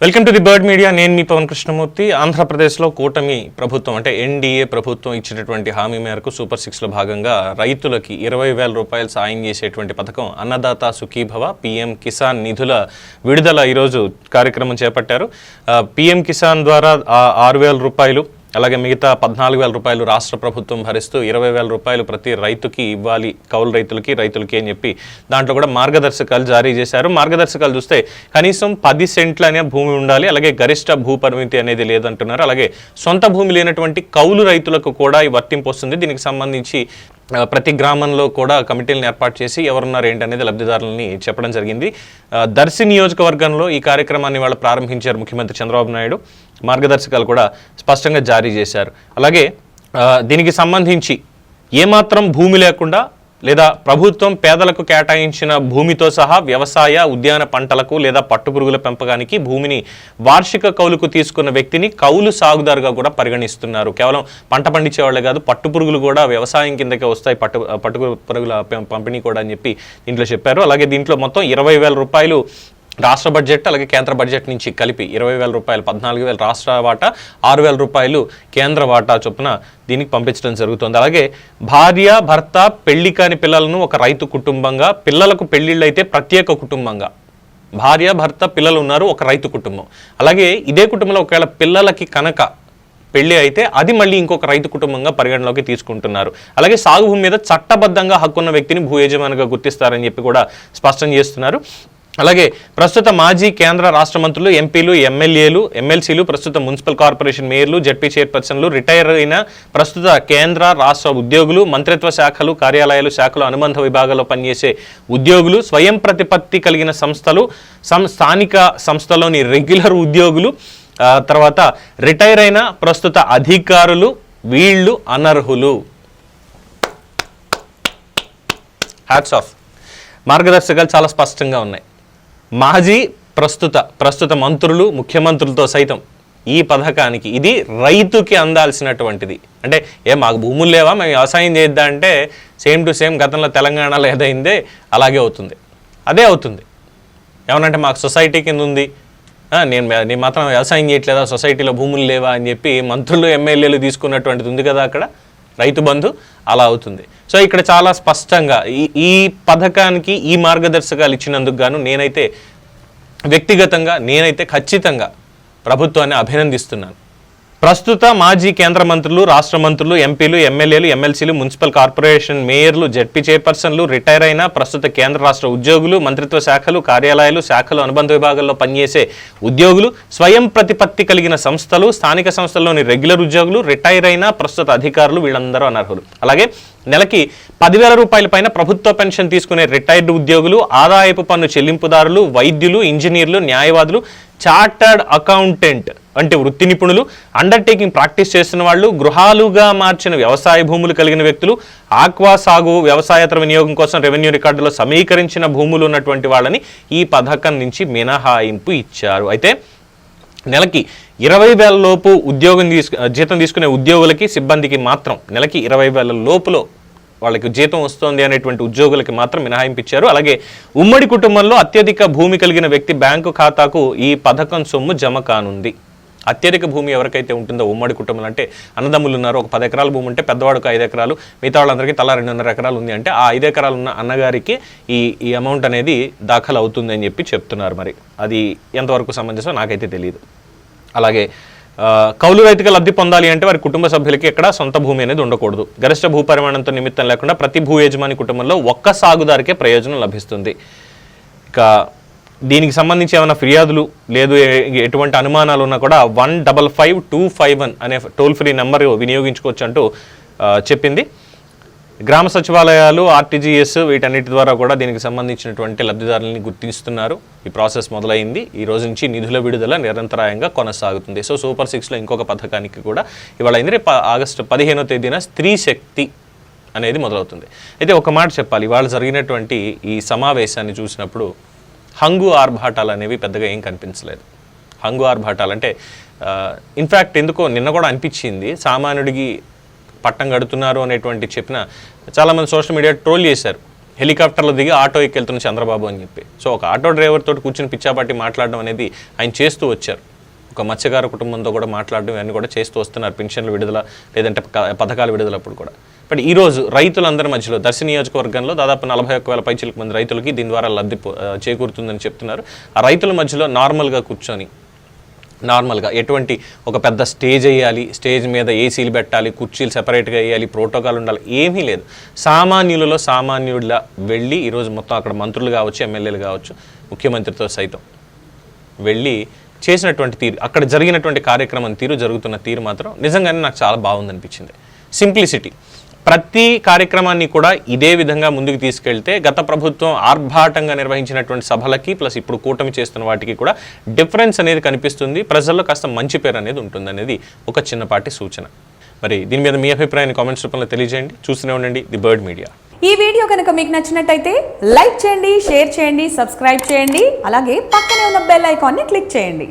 Welcome to the bird media. నేను మీ పవన్ కృష్ణమూర్తి. ఆంధ్రప్రదేశ్లో కూటమి ప్రభుత్వం అంటే ఎన్డీఏ ప్రభుత్వం ఇచ్చినటువంటి హామీ మేరకు సూపర్ సిక్స్లో భాగంగా రైతులకి ఇరవై వేల రూపాయలు సాయం చేసేటువంటి పథకం అన్నదాత సుఖీభవ పిఎం కిసాన్ నిధుల విడుదల ఈరోజు కార్యక్రమం చేపట్టారు. పిఎం కిసాన్ ద్వారా ఆరు వేల రూపాయలు అలాగే మిగతా పద్నాలుగు వేల రూపాయలు రాష్ట్ర ప్రభుత్వం భరిస్తూ ఇరవై వేల రూపాయలు ప్రతి రైతుకి ఇవ్వాలి కౌలు రైతులకి రైతులకి అని చెప్పి దాంట్లో కూడా మార్గదర్శకాలు జారీ చేశారు. మార్గదర్శకాలు చూస్తే కనీసం పది సెంట్లనే భూమి ఉండాలి అలాగే గరిష్ట భూ పరిమితి అనేది లేదంటున్నారు. అలాగే సొంత భూమి లేనటువంటి కౌలు రైతులకు కూడా ఈ వర్తింపు వస్తుంది. దీనికి సంబంధించి ప్రతి గ్రామంలో కూడా కమిటీలను ఏర్పాటు చేసి ఎవరున్నారు ఏంటి అనేది లబ్ధిదారులని చెప్పడం జరిగింది. దర్శి నియోజకవర్గంలో ఈ కార్యక్రమాన్ని వాళ్ళు ప్రారంభించారు ముఖ్యమంత్రి చంద్రబాబు నాయుడు. మార్గదర్శకాలు కూడా స్పష్టంగా జారీ చేశారు. అలాగే దీనికి సంబంధించి ఏమాత్రం భూమి లేకుండా లేదా ప్రభుత్వం పేదలకు కేటాయించిన భూమితో సహా వ్యవసాయ ఉద్యాన పంటలకు లేదా పట్టుపురుగుల పెంపకానికి భూమిని వార్షిక కౌలుకు తీసుకున్న వ్యక్తిని కౌలు సాగుదారుగా కూడా పరిగణిస్తున్నారు. కేవలం పంట పండించే వాళ్ళే కాదు పట్టుపురుగులు కూడా వ్యవసాయం కిందకే వస్తాయి. పట్టు పట్టుపురుగుల పంపిణీ కూడా అని చెప్పి దీంట్లో చెప్పారు. అలాగే దీంట్లో మొత్తం ఇరవై వేల రూపాయలు రాష్ట్ర బడ్జెట్ అలాగే కేంద్ర బడ్జెట్ నుంచి కలిపి ఇరవై వేల రూపాయలు పద్నాలుగు వేల రాష్ట్ర వాటా ఆరు వేల రూపాయలు కేంద్ర వాటా చొప్పున దీనికి పంపించడం జరుగుతుంది. అలాగే భార్య భర్త పెళ్ళి కాని పిల్లలను ఒక రైతు కుటుంబంగా పిల్లలకు పెళ్ళిళ్ళు అయితే ప్రత్యేక కుటుంబంగా. భార్య భర్త పిల్లలు ఉన్నారు ఒక రైతు కుటుంబం. అలాగే ఇదే కుటుంబంలో ఒకవేళ పిల్లలకి కనుక పెళ్ళి అయితే అది మళ్ళీ ఇంకొక రైతు కుటుంబంగా పరిగణలోకి తీసుకుంటున్నారు. అలాగే సాగు భూమి మీద చట్టబద్ధంగా హక్కున్న వ్యక్తిని భూ యజమానిగా గుర్తిస్తారని చెప్పి కూడా స్పష్టం చేస్తున్నారు. అలాగే ప్రస్తుత మాజీ కేంద్ర రాష్ట్ర మంత్రులు ఎంపీలు ఎమ్మెల్యేలు ఎమ్మెల్సీలు ప్రస్తుత మున్సిపల్ కార్పొరేషన్ మేయర్లు జడ్పీ చైర్పర్సన్లు రిటైర్ అయిన ప్రస్తుత కేంద్ర రాష్ట్ర ఉద్యోగులు మంత్రిత్వ శాఖలు కార్యాలయాలు శాఖలు అనుబంధ విభాగాల్లో పనిచేసే ఉద్యోగులు స్వయం ప్రతిపత్తి కలిగిన సంస్థలు సం స్థానిక సంస్థలోని రెగ్యులర్ ఉద్యోగులు తర్వాత రిటైర్ అయిన ప్రస్తుత అధికారులు వీళ్ళు అనర్హులు. హ్యాట్స్ ఆఫ్ మార్గదర్శకాలు చాలా స్పష్టంగా ఉన్నాయి. మాజీ ప్రస్తుత ప్రస్తుత మంత్రులు ముఖ్యమంత్రులతో సైతం ఈ పథకానికి ఇది రైతుకి అందాల్సినటువంటిది. అంటే ఏ మాకు భూములు లేవా మేము వ్యవసాయం చేద్దా అంటే సేమ్ టు సేమ్ గతంలో తెలంగాణలో ఏదైందే అలాగే అవుతుంది. అదే అవుతుంది. ఏమనంటే మాకు సొసైటీ కింద ఉంది నేను నేను మాత్రం వ్యవసాయం చేయట్లేదా సొసైటీలో భూములు లేవా అని చెప్పి మంత్రులు ఎమ్మెల్యేలు తీసుకున్నటువంటిది ఉంది కదా అక్కడ. రైతు బంధు అలా అవుతుంది. సో ఇక్కడ చాలా స్పష్టంగా ఈ ఈ పథకానికి ఈ మార్గదర్శకాలు ఇచ్చినందుకు గాను నేనైతే వ్యక్తిగతంగా నేనైతే ఖచ్చితంగా ప్రభుత్వాన్ని అభినందిస్తున్నాను. ప్రస్తుత మాజీ కేంద్ర మంత్రులు రాష్ట్ర మంత్రులు ఎంపీలు ఎమ్మెల్యేలు ఎమ్మెల్సీలు మున్సిపల్ కార్పొరేషన్ మేయర్లు జడ్పీ చైర్పర్సన్లు రిటైర్ అయిన ప్రస్తుత కేంద్ర రాష్ట్ర ఉద్యోగులు మంత్రిత్వ శాఖలు కార్యాలయాలు శాఖలు అనుబంధ విభాగాల్లో పనిచేసే ఉద్యోగులు స్వయం ప్రతిపత్తి కలిగిన సంస్థలు స్థానిక సంస్థల్లోని రెగ్యులర్ ఉద్యోగులు రిటైర్ అయిన ప్రస్తుత అధికారులు వీళ్ళందరూ అనర్హులు. అలాగే నెలకి పదివేల రూపాయల పైన ప్రభుత్వ పెన్షన్ తీసుకునే రిటైర్డ్ ఉద్యోగులు ఆదాయపు పన్ను చెల్లింపుదారులు వైద్యులు ఇంజనీర్లు న్యాయవాదులు చార్టర్డ్ అకౌంటెంట్ అంటే వృత్తి నిపుణులు అండర్టేకింగ్ ప్రాక్టీస్ చేస్తున్న వాళ్ళు గృహాలుగా మార్చిన వ్యవసాయ భూములు కలిగిన వ్యక్తులు ఆక్వా సాగు వ్యవసాయేతర వినియోగం కోసం రెవెన్యూ రికార్డులో సమీకరించిన భూములు ఉన్నటువంటి వాళ్ళని ఈ పథకం నుంచి మినహాయింపు ఇచ్చారు. అయితే నెలకి ఇరవై వేల లోపు ఉద్యోగం తీసుకు జీతం తీసుకునే ఉద్యోగులకి సిబ్బందికి మాత్రం నెలకి ఇరవై వేల లోపులో వాళ్ళకి జీతం వస్తుంది అనేటువంటి ఉద్యోగులకి మాత్రం మినహాయింపు ఇచ్చారు. అలాగే ఉమ్మడి కుటుంబంలో అత్యధిక భూమి కలిగిన వ్యక్తి బ్యాంకు ఖాతాకు ఈ పథకం సొమ్ము జమ కానుంది. అత్యధిక భూమి ఎవరికైతే ఉంటుందో ఉమ్మడి కుటుంబం అంటే అన్నదమ్ములు ఉన్నారు ఒక పది ఎకరాల భూమి ఉంటే పెద్దవాడికి ఐదు ఎకరాలు మిగతా వాళ్ళందరికీ తలా రెండున్నర ఎకరాలు ఉంది అంటే ఆ ఐదు ఎకరాలు ఉన్న అన్నగారికి ఈ ఈ అమౌంట్ అనేది దాఖలు అవుతుంది అని చెప్పి చెప్తున్నారు మరి. అది ఎంతవరకు సమంజసం నాకైతే తెలియదు అలాగే కౌలు రైతుగా లబ్ధి పొందాలి అంటే వారి కుటుంబ సభ్యులకి ఎక్కడ సొంత భూమి అనేది ఉండకూడదు. గరిష్ట భూ పరిమాణంతో నిమిత్తం లేకుండా ప్రతి భూ యజమాని కుటుంబంలో ఒక్క సాగుదారికే ప్రయోజనం లభిస్తుంది. ఇక దీనికి సంబంధించి ఏమైనా ఫిర్యాదులు లేదు ఎటువంటి అనుమానాలు ఉన్నా కూడా one double five two five one అనే టోల్ ఫ్రీ నెంబర్ వినియోగించుకోవచ్చు అంటూ చెప్పింది. గ్రామ సచివాలయాలు ఆర్టీజీఎస్ వీటన్నిటి ద్వారా కూడా దీనికి సంబంధించినటువంటి లబ్ధిదారులని గుర్తిస్తున్నారు. ఈ ప్రాసెస్ మొదలైంది. ఈ రోజు నుంచి నిధుల విడుదల నిరంతరాయంగా కొనసాగుతుంది. సో సూపర్ సిక్స్లో ఇంకొక పథకానికి కూడా ఇవాళ అయింది రేపు ఆగస్టు పదిహేనో తేదీన స్త్రీ శక్తి అనేది మొదలవుతుంది. అయితే ఒక మాట చెప్పాలి. ఇవాళ జరిగినటువంటి ఈ సమావేశాన్ని చూసినప్పుడు హంగు ఆర్భాటాలు అనేవి పెద్దగా ఏం కనిపించలేదు. హంగు ఆర్భాటాలు అంటే ఇన్ఫ్యాక్ట్ ఎందుకో నిన్న కూడా అనిపించింది సామాన్యుడికి పట్టం కడుతున్నారు అనేటువంటి చెప్పిన చాలామంది సోషల్ మీడియా ట్రోల్ చేశారు. హెలికాప్టర్లో దిగి ఆటో ఎక్కెళ్తున్న చంద్రబాబు అని చెప్పి. సో ఒక ఆటో డ్రైవర్ తోటి కూర్చుని పిచ్చాపాటి మాట్లాడడం అనేది ఆయన చేస్తూ వచ్చారు. ఒక మత్స్యకార కుటుంబంతో కూడా మాట్లాడడం ఇవన్నీ కూడా చేస్తూ వస్తున్నారు పెన్షన్లు విడుదల లేదంటే పథకాలు విడుదలప్పుడు కూడా. బట్ ఈరోజు రైతులందరి మధ్యలో దర్శి నియోజకవర్గంలో దాదాపు నలభై ఒక్క వేల పైచిలకు మంది రైతులకి దీని ద్వారా లబ్ధి చేకూరుతుందని చెప్తున్నారు. ఆ రైతుల మధ్యలో నార్మల్గా కూర్చొని నార్మల్గా ఎటువంటి ఒక పెద్ద స్టేజ్ వేయాలి స్టేజ్ మీద ఏసీలు పెట్టాలి కుర్చీలు సెపరేట్గా వేయాలి ప్రోటోకాల్ ఉండాలి ఏమీ లేదు. సామాన్యులలో సామాన్యుడిలా వెళ్ళి ఈరోజు మొత్తం అక్కడ మంత్రులు కావచ్చు ఎమ్మెల్యేలు కావచ్చు ముఖ్యమంత్రితో సైతం వెళ్ళి చేసినటువంటి తీరు అక్కడ జరిగినటువంటి కార్యక్రమం తీరు జరుగుతున్న తీరు మాత్రం నిజంగానే నాకు చాలా బాగుందనిపించింది. సింప్లిసిటీ. ప్రతి కార్యక్రమాన్ని కూడా ఇదే విధంగా ముందుకు తీసుకెళ్తే గత ప్రభుత్వం ఆర్భాటంగా నిర్వహించినటువంటి సభలకి ప్లస్ ఇప్పుడు కూటమి చేస్తున్న వాటికి కూడా డిఫరెన్స్ అనేది కనిపిస్తుంది. ప్రజల్లో కాస్త మంచి పేరు అనేది ఉంటుంది అనేది ఒక చిన్నపాటి సూచన. మరి దీని మీద మీ అభిప్రాయాన్ని కామెంట్స్ రూపంలో తెలియజేయండి. చూస్తూనే ఉండండి ది బర్డ్ మీడియా. ఈ వీడియో కనుక మీకు నచ్చినట్టయితే లైక్ చేయండి షేర్ చేయండి సబ్స్క్రైబ్ చేయండి అలాగే పక్కనే ఉన్న బెల్ ఐకాన్ని క్లిక్ చేయండి.